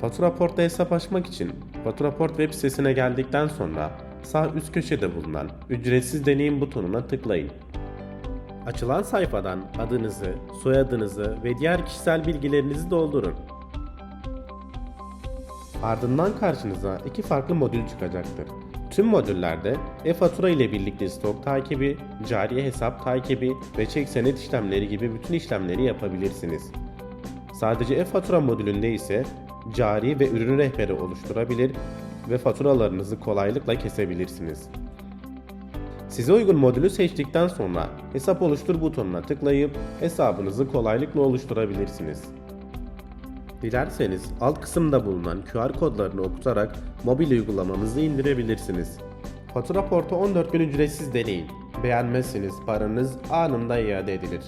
Fatura Port'ta hesap açmak için Fatura Port web sitesine geldikten sonra sağ üst köşede bulunan ücretsiz deneyim butonuna tıklayın. Açılan sayfadan adınızı, soyadınızı ve diğer kişisel bilgilerinizi doldurun. Ardından karşınıza iki farklı modül çıkacaktır. Tüm modüllerde e-fatura ile birlikte stok takibi, cari hesap takibi ve çek senet işlemleri gibi bütün işlemleri yapabilirsiniz. Sadece e-fatura modülünde ise cari ve ürün rehberi oluşturabilir ve faturalarınızı kolaylıkla kesebilirsiniz. Size uygun modülü seçtikten sonra hesap oluştur butonuna tıklayıp hesabınızı kolaylıkla oluşturabilirsiniz. Dilerseniz alt kısımda bulunan QR kodlarını okutarak mobil uygulamamızı indirebilirsiniz. Fatura Port'u 14 gün ücretsiz deneyin. Beğenmezseniz paranız anında iade edilir.